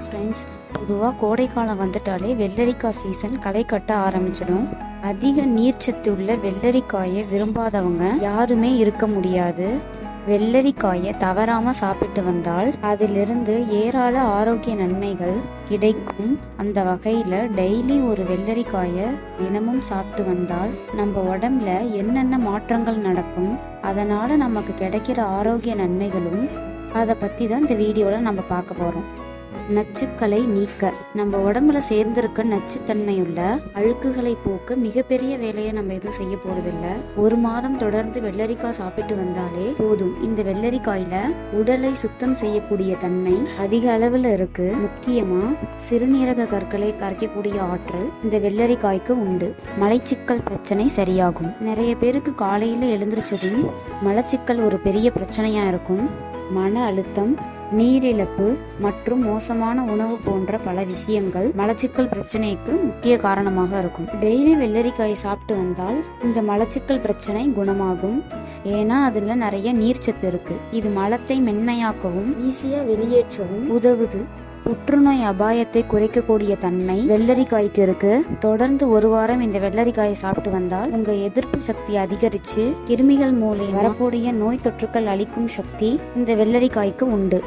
Friends பொதுவாக கோடைக்காலம் வந்துட்டாலே வெள்ளரிக்காய் சீசன் களை கட்ட ஆரம்பிச்சிடும். அதிக நீர்ச்சத்து உள்ள வெள்ளரிக்காயை விரும்பாதவங்க யாருமே இருக்க முடியாது. வெள்ளரிக்காயை தவறாம சாப்பிட்டு வந்தால் அதிலிருந்து ஏராள ஆரோக்கிய நன்மைகள் கிடைக்கும். அந்த வகையில் டெய்லி ஒரு வெள்ளரிக்காயை தினமும் சாப்பிட்டு வந்தால் நம்ம உடம்புல என்னென்ன மாற்றங்கள் நடக்கும் அதனால் நமக்கு கிடைக்கிற ஆரோக்கிய நன்மைகளும் அதை பற்றி தான் இந்த வீடியோவில் நம்ம பார்க்க போகிறோம் நச்சுக்களை நீக்க. நம்ம உடம்புல சேர்ந்திருக்க நச்சுத்தன்மையுள்ள அழுக்குகளை போக்க மிகப்பெரிய வேலையை நம்ம எதுவும் செய்ய போறதில்ல. ஒரு மாதம் தொடர்ந்து வெள்ளரிக்காய் சாப்பிட்டு வந்தாலே போதும். இந்த வெள்ளரிக்காயில உடலை சுத்தம் செய்யக்கூடிய தன்மை அதிக அளவுல இருக்கு. முக்கியமா சிறுநீரக கற்களை கரைக்கக்கூடிய ஆற்றல் இந்த வெள்ளரிக்காய்க்கு உண்டு. மலைச்சிக்கல் பிரச்சனை சரியாகும். நிறைய பேருக்கு காலையில எழுந்திரிச்சதும் மலச்சிக்கல் ஒரு பெரிய பிரச்சனையா இருக்கும். மன அழுத்தம் நீரிழப்பு மற்றும் மோசமான உணவு போன்ற பல விஷயங்கள் மலச்சிக்கல் பிரச்சனைக்கு முக்கிய காரணமாக இருக்கும். டெய்லி வெள்ளரிக்காயை சாப்பிட்டு வந்தால் இந்த மலச்சிக்கல் பிரச்சனை குணமாகும். ஏன்னா அதுல நிறைய நீர்ச்சத்து இருக்கு. இது மலத்தை மென்மையாக்கவும் ஈஸியா வெளியேற்றவும் உதவுது. புற்றுநோய் அபாயத்தை குறைக்கக்கூடிய தன்மை வெள்ளரிக்காய்க்கு இருக்கு தொடர்ந்து ஒரு வாரம் இந்த வெள்ளரிக்காயை சாப்பிட்டு வந்தால் உங்க எதிர்ப்பு சக்தி அதிகரிச்சு கிருமிகள் மூலம் வரக்கூடிய நோய் தொற்றுக்கள் அளிக்கும் சக்தி இந்த வெள்ளரிக்காய்க்கு உண்டு.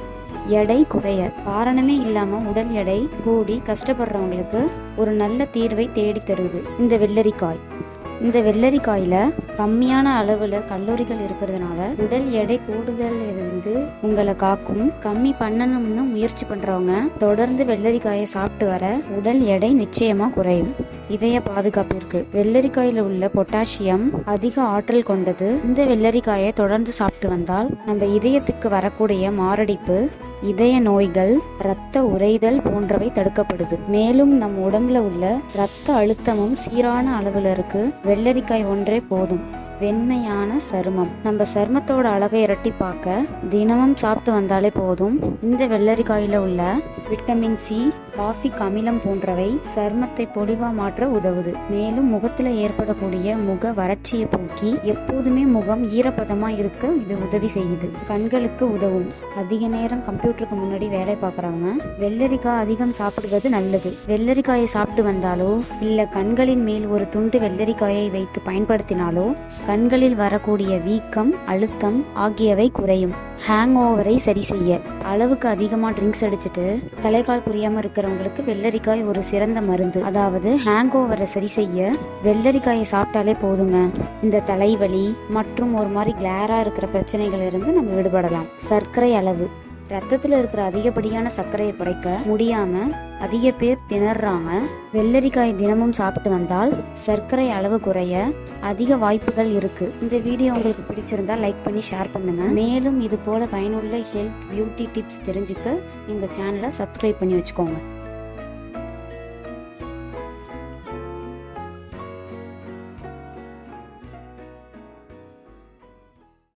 எடை குறைய காரணமே இல்லாம உடல் எடை கூடி கஷ்டப்படுறவங்களுக்கு ஒரு நல்ல தீர்வை தேடி தருது இந்த வெள்ளரிக்காய். இந்த வெள்ளரிக்காயில் கம்மியான அளவில் கல்லூரிகள் இருக்கிறதுனால உடல் எடை கூடுதல் இருந்து உங்களை காக்கும். கம்மி பண்ணணும்னு முயற்சி பண்ணுறவங்க தொடர்ந்து வெள்ளரிக்காயை சாப்பிட்டு வர உடல் எடை நிச்சயமாக குறையும். இதய பாதுகாப்பிற்கு வெள்ளரிக்காயில் உள்ள பொட்டாசியம் அதிக ஆற்றல் கொண்டது. இந்த வெள்ளரிக்காயை தொடர்ந்து சாப்பிட்டு வந்தால் நம்ம இதயத்துக்கு வரக்கூடிய மாரடைப்பு இதய நோய்கள் இரத்த உறைதல் போன்றவை தடுக்கப்படுது. மேலும் நம் உடம்புல உள்ள இரத்த அழுத்தமும் சீரான அளவில் இருக்கு. வெள்ளரிக்காய் ஒன்றே போதும். வெண்மையான சருமம். நம்ம சருமத்தோட அழகை இரட்டி பார்க்க தினமும் சாப்பிட்டு வந்தாலே போதும். இந்த வெள்ளரிக்காயில் உள்ள விட்டமின் சி காஃபிக் அமிலம் போன்றவை சருமத்தை பொடிவா மாற்ற உதவுது. மேலும் முகத்துல ஏற்படக்கூடிய முக வறட்சியை போக்கி எப்போதுமே முகம் ஈரப்பதமா இருக்க இது உதவி செய்யுது. கண்களுக்கு உதவும். அதிக நேரம் கம்ப்யூட்டருக்கு முன்னாடி வேலை பார்க்குறவங்க வெள்ளரிக்காய் அதிகம் சாப்பிடுவது நல்லது. வெள்ளரிக்காயை சாப்பிட்டு வந்தாலோ இல்ல கண்களின் மேல் ஒரு துண்டு வெள்ளரிக்காயை வைத்து பயன்படுத்தினாலோ கண்களில் வரக்கூடிய வீக்கம் அழுத்தம் ஆகியவை குறையும். ஹேங் ஓவரை சரி செய்ய. அளவுக்கு அதிகமாக ட்ரிங்க்ஸ் அடிச்சுட்டு தலைக்கால் புரியாமல் இருக்கிறவங்களுக்கு வெள்ளரிக்காய் ஒரு சிறந்த மருந்து. அதாவது ஹேங் ஓவரை சரி செய்ய வெள்ளரிக்காயை சாப்பிட்டாலே போதுங்க. இந்த தலைவலி மற்றும் ஒரு மாதிரி கிளாராக இருக்கிற பிரச்சனைகள் இருந்து நம்ம விடுபடலாம். சர்க்கரை அளவு. ரத்தத்தில் இருக்கிற அதிகப்படியான சர்க்கரையை குறைக்க முடியாம அதிக பேர் திணறாங்க வெள்ளரிக்காய் தினமும் சாப்பிட்டு வந்தால் சர்க்கரை அளவு குறைய அதிக வாய்ப்புகள் இருக்கு. இந்த வீடியோ உங்களுக்கு பிடிச்சிருந்தா லைக் பண்ணி ஷேர் பண்ணுங்க. மேலும் இது போல பயனுள்ள ஹெல்த் பியூட்டி டிப்ஸ் தெரிஞ்சுக்க எங்க சேனலை சப்ஸ்கிரைப் பண்ணி வச்சுக்கோங்க.